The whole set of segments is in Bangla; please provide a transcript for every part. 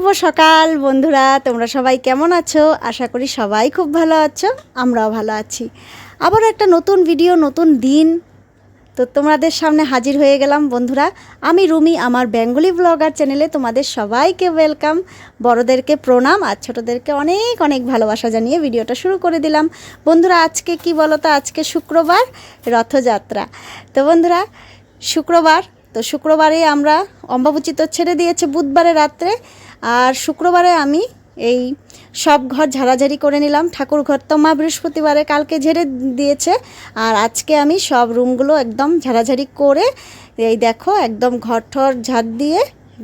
শুভ সকাল, বন্ধুরা। তোমরা সবাই কেমন আছো? আশা করি সবাই খুব ভালো আছো, আমরাও ভালো আছি। আবার একটা নতুন ভিডিও নতুন দিন। তো তোমাদের সামনে হাজির হয়ে গেলাম, বন্ধুরা। আমি রুমি, আমার বেঙ্গলি ব্লগার চ্যানেলে তোমাদের সবাইকে ওয়েলকাম বড়দেরকে প্রণাম, আর ছোটোদেরকে অনেক অনেক ভালোবাসা জানিয়ে ভিডিওটা শুরু করে দিলাম। বন্ধুরা, আজকে কি বলো তো আজকে শুক্রবার, রথযাত্রা। তো বন্ধুরা, শুক্রবার, তো শুক্রবারে আমরা অম্বাবুচি তো ছেড়ে দিয়েছে বুধবারে রাত্রে। আর শুক্রবারে আমি এই সব ঘর ঝাড়াঝাড়ি করে নিলাম। ঠাকুর ঘর তো মা বৃহস্পতিবারে, কালকে ঝেড়ে দিয়েছে। আর আজকে আমি সব রুমগুলো একদম ঝাড়াঝাড়ি করে এই দেখো একদম ঘর ঠর ঝাড় দিয়ে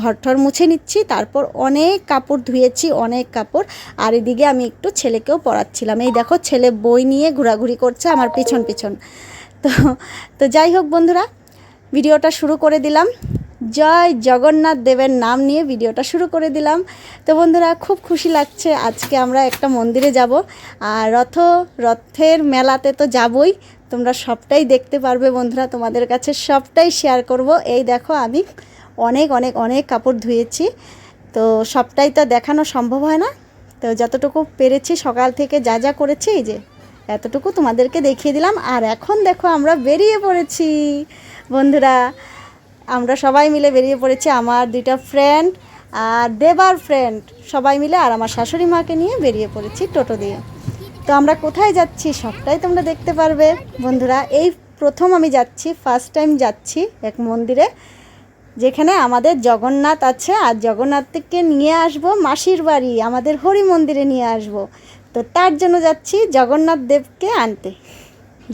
ঘর ঠর মুছে নিচ্ছি। তারপর অনেক কাপড় ধুয়েছি, অনেক কাপড়। আর এদিকে আমি একটু ছেলেকেও পড়াচ্ছিলাম। এই দেখো ছেলে বই নিয়ে ঘোরাঘুরি করছে আমার পিছন পিছন। তো তো যাই হোক বন্ধুরা, ভিডিওটা শুরু করে দিলাম। জয় জগন্নাথ দেবের নাম নিয়ে ভিডিওটা শুরু করে দিলাম। তো বন্ধুরা, খুব খুশি লাগছে আজকে আমরা একটা মন্দিরে যাব। আর রথ, রথের মেলাতে তো যাবই। তোমরা সবটাই দেখতে পারবে বন্ধুরা, তোমাদের কাছে সবটাই শেয়ার করব। এই দেখো, আমি অনেক অনেক অনেক কাপড় ধুয়েছি। তো সবটাই তো দেখানো সম্ভব হয় না। তো যতটুকু পেরেছি, সকাল থেকে যা যা করেছি, এই যে এতটুকু তোমাদেরকে দেখিয়ে দিলাম। আর এখন দেখো, আমরা বেরিয়ে পড়েছি। বন্ধুরা আমরা সবাই মিলে বেরিয়ে পড়েছি আমার দুইটা ফ্রেন্ড আর দেবার ফ্রেন্ড সবাই মিলে আর আমার শাশুড়ি মাকে নিয়ে বেরিয়ে পড়েছি টোটো দিয়ে। তো আমরা কোথায় যাচ্ছি সবটাই তোমরা দেখতে পারবে। বন্ধুরা, এই প্রথম আমি যাচ্ছি ফার্স্ট টাইম যাচ্ছি এক মন্দিরে, যেখানে আমাদের জগন্নাথ আছে আর জগন্নাথকে নিয়ে আসব মাসির বাড়ি, আমাদের হরি মন্দিরে নিয়ে আসব। তো তার জন্য যাচ্ছি জগন্নাথ দেবকে আনতে।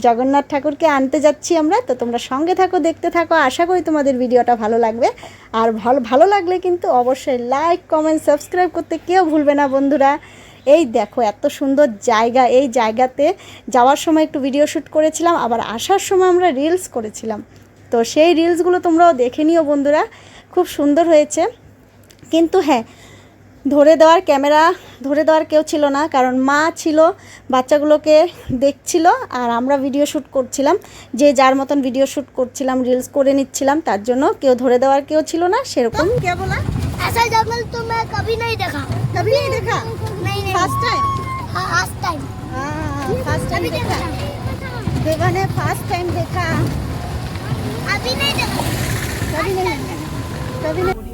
জগন্নাথ ঠাকুরকে আনতে যাচ্ছি আমরা, তো তোমরা সঙ্গে থাকো, দেখতে থাকো, আশা করি তোমাদের ভিডিওটা ভালো লাগবে। আর ভালো ভালো লাগলে কিন্তু অবশ্যই লাইক কমেন্ট সাবস্ক্রাইব করতে কেউ ভুলবে না বন্ধুরা। এই দেখো এত সুন্দর জায়গা, এই জায়গাতে যাওয়ার সময় একটু ভিডিও শ্যুট করেছিলাম, আবার আসার সময় আমরা রিলস করেছিলাম। তো সেই রিলসগুলো তোমরাও দেখে নিও বন্ধুরা, খুব সুন্দর হয়েছে। কিন্তু হ্যাঁ ধরে দেওয়ার ক্যামেরা ধরে দেওয়ার কেউ ছিল না কারণ মা ছিল বাচ্চাগুলোকে দেখছিল আর আমরা ভিডিও শ্যুট করছিলাম যে যার মতন ভিডিও শ্যুট করছিলাম রিলস করে নিচ্ছিলাম তার জন্য কেউ ধরে দেওয়ার কেউ ছিল না সেরকম কে বলা ऐसा जंगल तो मैं कभी नहीं देखा कभी नहीं देखा नहीं नहीं फर्स्ट टाइम हाँ आज टाइम फर्स्ट टाइम देखा देवा ने फर्स्ट टाइम देखा अभी नहीं देखा कभी नहीं कभी नहीं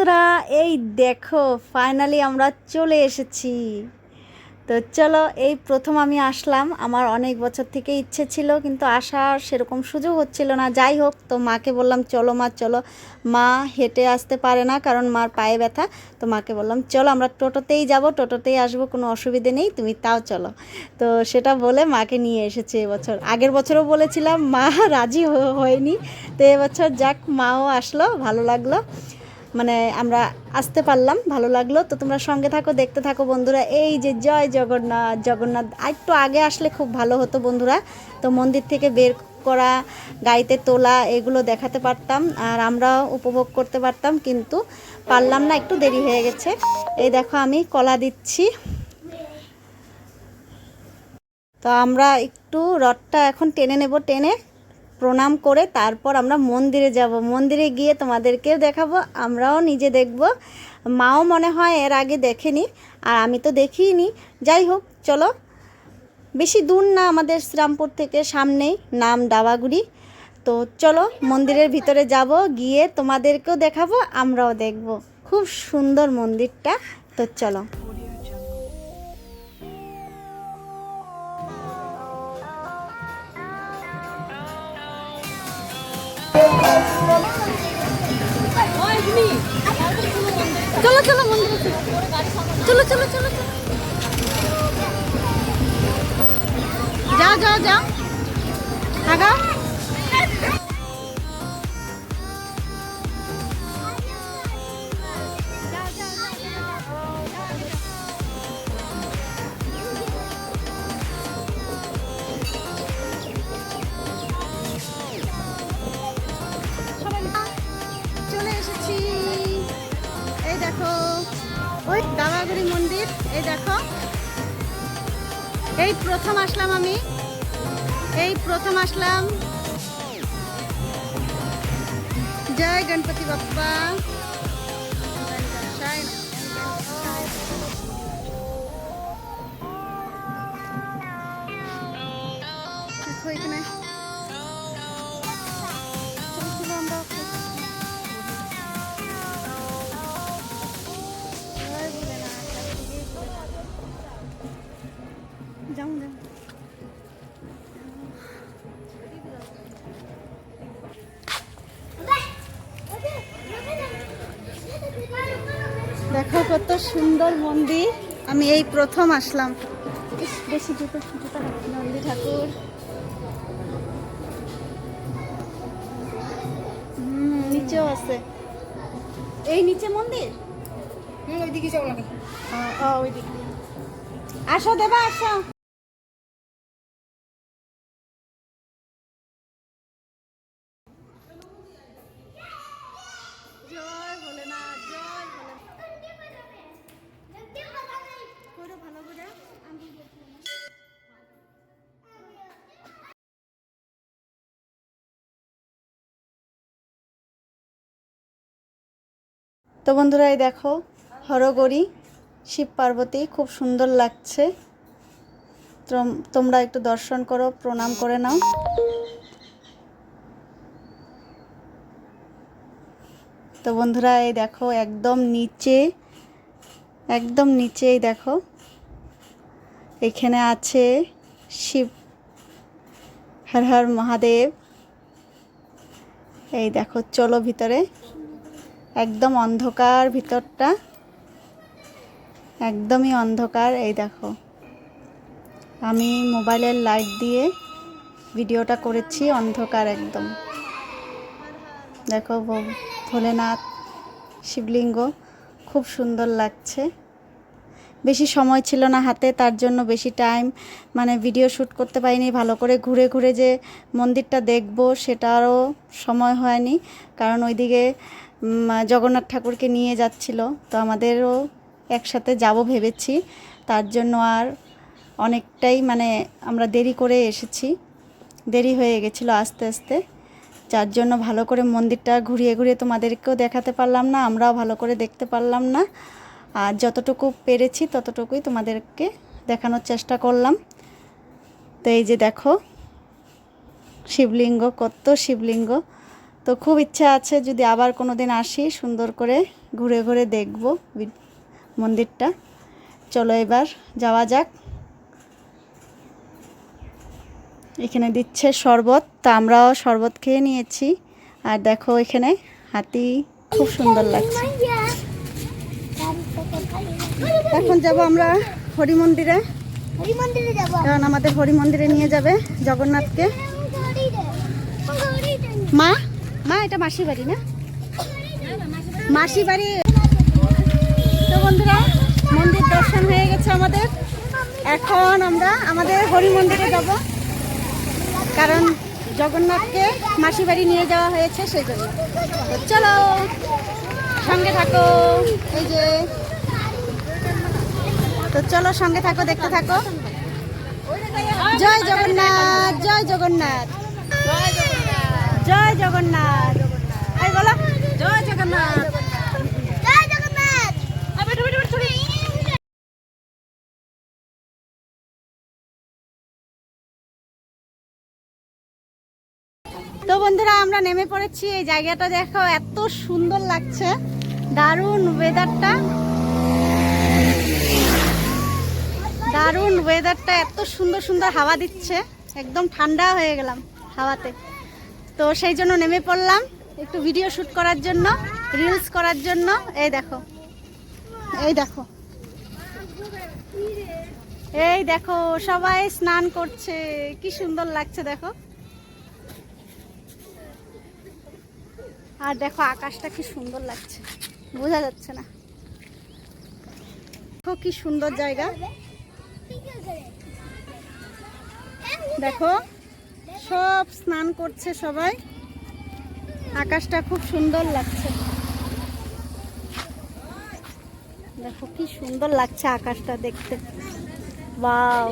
বন্ধুরা, এই দেখো ফাইনালি আমরা চলে এসেছি। তো চলো, এই প্রথম আমি আসলাম। আমার অনেক বছর থেকে ইচ্ছে ছিল, কিন্তু আসার সেরকম সুযোগ হচ্ছিল না। যাই হোক, তো মাকে বললাম, চলো মা চলো। মা হেঁটে আসতে পারে না, কারণ মার পায়ে ব্যথা। তো মাকে বললাম, চলো, আমরা টোটোতেই যাব, টোটোতেই আসব, কোনো অসুবিধে নেই, তুমি তাও চলো। তো সেটা বলে মাকে নিয়ে এসেছে এবছর। আগের বছরও বলেছিলাম, মা রাজি হয়নি। তো এবছর যাক, মাও আসলো, ভালো লাগল। মানে আমরা আসতে পারলাম, ভালো লাগল। তো তোমরা সঙ্গে থাকো, দেখতে থাকো বন্ধুরা। এই যে জয় জগন্নাথ জগন্নাথ একটু আগে আসলে খুব ভালো হতো বন্ধুরা। তো মন্দির থেকে বের করা গাড়িতে তোলা, এগুলো দেখাতে পারতাম, আর আমরাও উপভোগ করতে পারতাম, কিন্তু পারলাম না, একটু দেরি হয়ে গেছে। এই দেখো, আমি কলা দিচ্ছি। তো আমরা একটু রথটা এখন টেনে নেব, টেনে প্রণাম করে তারপর আমরা মন্দিরে যাব। মন্দিরে গিয়ে তোমাদেরকেও দেখাবো, আমরাও নিজে দেখব। মাও মনে হয় এর আগে দেখেনি, আর আমি তো দেখিনি। যাই হোক, চলো। বেশি দূর না আমাদের শ্রীরামপুর থেকে, সামনেই নাম ডাবাগুড়ি। তো চলো, মন্দিরের ভিতরে যাব, গিয়ে তোমাদেরকেও দেখাবো, আমরাও দেখব। খুব সুন্দর মন্দিরটা। তো চলো। চলো মন্দিরে চলো। চলো চলো চলো যাও যাও যাও। আগাও ওই দাবাগুড়ি মন্দির, এই দেখো। এই প্রথম আসলাম আমি। এই প্রথম আসলাম। জয় গণপতি বাপ্পা। সুন্দর মন্দির। আমি এই প্রথম আসলাম। বেশি জুতো জুতো নন্দী ঠাকুর। হুম নিচেও আছে। এই নিচে মন্দির? ওইদিকে যাও লাগে ওইদিকে। আসো দেবা আসো জয় ভোলেনাথ জয় ভোলেনাথ করো ভালো করে আমি তো বন্ধুরা, এই দেখো হরগরি শিব পার্বতী, খুব সুন্দর লাগছে। তোম- তোমরা একটু দর্শন করো, প্রণাম করে নাও। তো বন্ধুরা, এই দেখো, একদম নিচে, একদম নিচেই দেখো, এখানে আছে শিব, হর হর মহাদেব। এই দেখো, চলো ভিতরে। একদম অন্ধকার ভিতরটা। একদমই অন্ধকার, এই দেখো। আমি মোবাইলের লাইট দিয়ে ভিডিওটা করেছি, অন্ধকার একদম। দেখো ভোলেনাথ শিবলিঙ্গ, খুব সুন্দর লাগছে। বেশি সময় ছিল না হাতে, তার জন্য বেশি টাইম মানে ভিডিও শ্যুট করতে পারিনি। ভালো করে ঘুরে ঘুরে যে মন্দিরটা দেখব, সেটারও সময় হয়নি। কারণ ওইদিকে জগন্নাথ ঠাকুরকে নিয়ে যাচ্ছিল। তো আমাদেরও একসাথে যাব ভেবেছি। তার জন্য আর অনেকটাই মানে আমরা দেরি করে এসেছি। দেরি হয়ে গেছিল আস্তে আস্তে। যার জন্য ভালো করে মন্দিরটা ঘুরিয়ে ঘুরিয়ে তোমাদেরকেও দেখাতে পারলাম না, আমরাও ভালো করে দেখতে পারলাম না। আর যতটুকু পেরেছি ততটুকুই তোমাদেরকে দেখানোর চেষ্টা করলাম। তো এই যে দেখো, শিবলিঙ্গ, কত শিবলিঙ্গ। তো খুব ইচ্ছা আছে যদি আবার কোনো দিন আসি সুন্দর করে ঘুরে ঘুরে দেখব মন্দিরটা। চলো এবার যাওয়া যাক। এখানে দিচ্ছে শরবত, তো আমরাও শরবত খেয়ে নিয়েছি। আর দেখো এখানে হাতি খুব সুন্দর লাগছে। এখন যাব আমরা হরি মন্দিরে। কারণ আমাদের হরি মন্দিরে নিয়ে যাবে জগন্নাথকে। মা? মা, এটা মাসি বাড়ি না? মাসি বাড়ি। তো বন্ধুরা, মন্দির দর্শন হয়ে গেছে আমাদের। এখন আমরা আমাদের হরি মন্দিরে যাব। কারণ জগন্নাথকে মাসি বাড়ি নিয়ে যাওয়া হয়েছে সেই জন্য চলো, সঙ্গে থাকো। এই যে। তো চলো সঙ্গে থাকো, দেখতে থাকো। জয় জগন্নাথ জয় জগন্নাথ। জয় জগন্নাথ। এই বলো জয় জগন্নাথ। জয় জগন্নাথ। তো বন্ধুরা আমরা নেমে পড়েছি। এই জায়গাটা দেখো এত সুন্দর লাগছে। দারুণ ওয়েদারটা দারুণ ওয়েদারটা এত সুন্দর সুন্দর হাওয়া দিচ্ছে। একদম ঠান্ডা হয়ে গেলাম হাওয়াতে। তো সেই জন্য নেমে পড়লাম একটু ভিডিও শ্যুট করার জন্য রিলস করার জন্য। এই দেখো এই দেখো। এই দেখো, সবাই স্নান করছে, কি সুন্দর লাগছে দেখো। আর দেখো, আকাশটা কি সুন্দর লাগছে, বোঝা যাচ্ছে না। দেখো কি সুন্দর জায়গা। দেখো সব স্নান করছে সবাই। আকাশটা খুব সুন্দর লাগছে। দেখো কি সুন্দর লাগছে আকাশটা দেখতে। বাও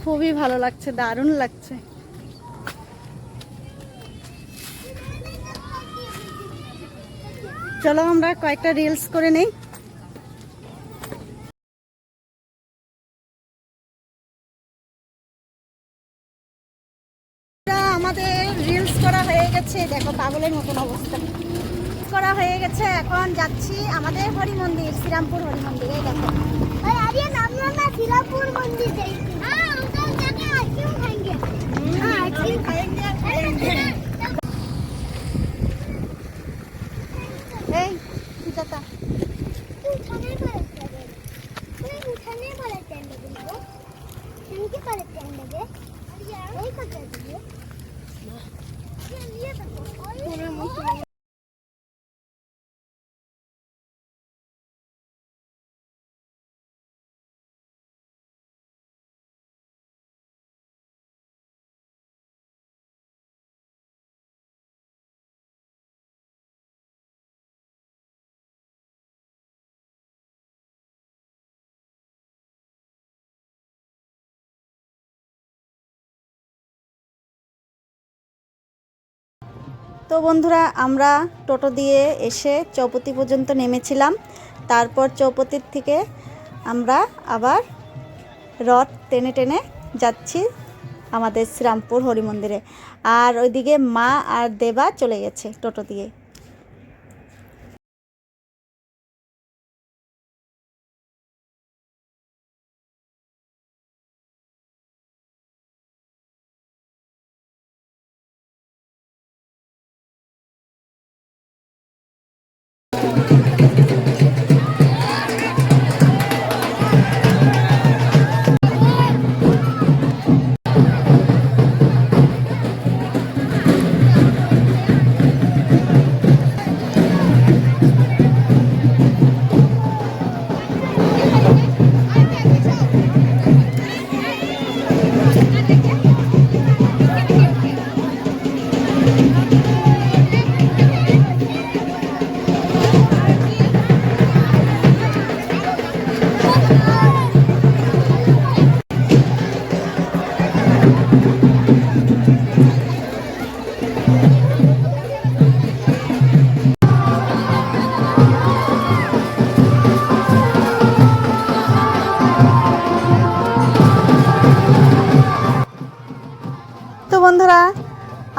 খুবই ভালো লাগছে, দারুণ লাগছে। চলো আমরা কয়েকটা রিলস করে নেই। যাচ্ছে দেখো পাগলের মতন অবস্থা। করা হয়ে গেছে, এখন যাচ্ছি আমাদের হরি মন্দির শ্রীরামপুর হরি মন্দিরে দেখো শ্রীরামপুর মন্দির তো বন্ধুরা, আমরা টোটো দিয়ে এসে চৌপতি পর্যন্ত নেমেছিলাম। তারপর চৌপতির থেকে আমরা আবার রথ টেনে টেনে যাচ্ছি আমাদের শ্রীরামপুর হরি মন্দিরে আর ওইদিকে মা আর দেবা চলে গেছে টোটো দিয়ে। বন্ধুরা,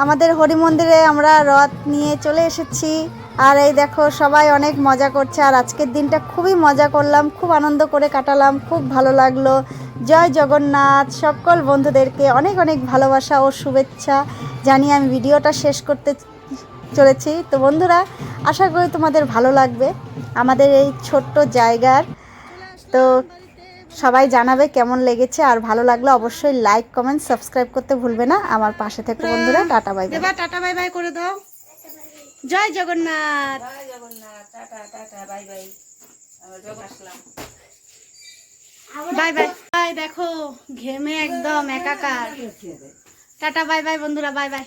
আমাদের হরি মন্দিরে আমরা রথ নিয়ে চলে এসেছি। আর এই দেখো, সবাই অনেক মজা করছে। আর আজকের দিনটা খুবই মজা করলাম, খুব আনন্দ করে কাটালাম, খুব ভালো লাগল। জয় জগন্নাথ, সকল বন্ধুদেরকে অনেক অনেক ভালোবাসা ও শুভেচ্ছা জানিয়ে আমি ভিডিওটা শেষ করতে চলেছি। তো বন্ধুরা, আশা করি তোমাদের ভালো লাগবে। আমাদের এই ছোট্ট জায়গার। তো সবাই জানাবে কেমন লেগেছে আর ভালো লাগলে অবশ্যই লাইক কমেন্ট সাবস্ক্রাইব করতে ভুলবে না। আমার পাশে থেকে বন্ধুরা tata bye bye tata bye bye করে দাও। জয় জগন্নাথ। বাই বাই বাই দেখো ঘেমে একদম একাকার। টাটা বাই বাই বন্ধুরা বাই বাই